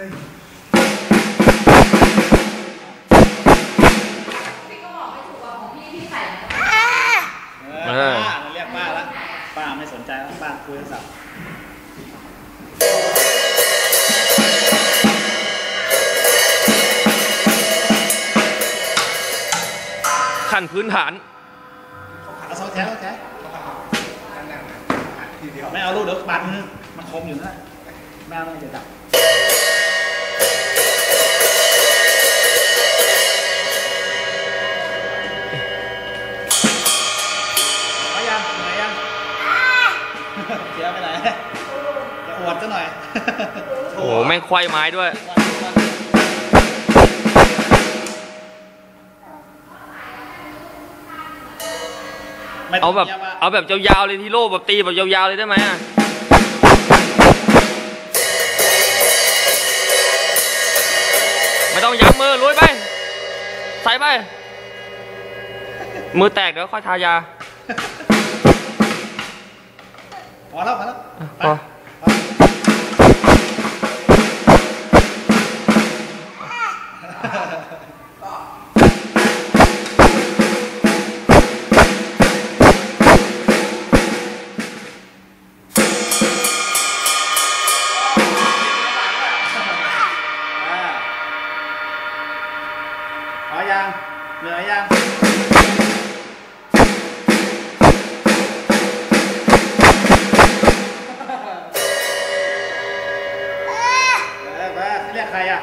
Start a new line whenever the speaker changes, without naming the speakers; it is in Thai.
พี่ก็บอกไม่ถูกว่าของพี่พี่ใส่
เออป้ามันเรียกป้าแล้วป้าไม่สนใจแล้วป้าคุยโทรศัพท์
ขั้นพื้นฐาน
เอาสองแถวสองแถวไม่เอาลูกเดี๋ยวปันมันคมอยู่นะไม่เอาเดี๋ยวดับ เสียไปไหนจะอวดซะหน่อย
โอ้โหแม่งควายไม้ด้วย
ไม่ต้
เอา
ง
แบบ
งียะ
เอาแบบยาวๆเลยทีโร่แบบตีแบบยาวๆเลยได้ไหมอะไม่ต้องยั้งมือลุยไป ใส่ไป มือแตกเดี๋ยวค่อยทายา
พอแล้วพอแล้วพ
อพ
อยั
งเหนื่อยยัง 早早。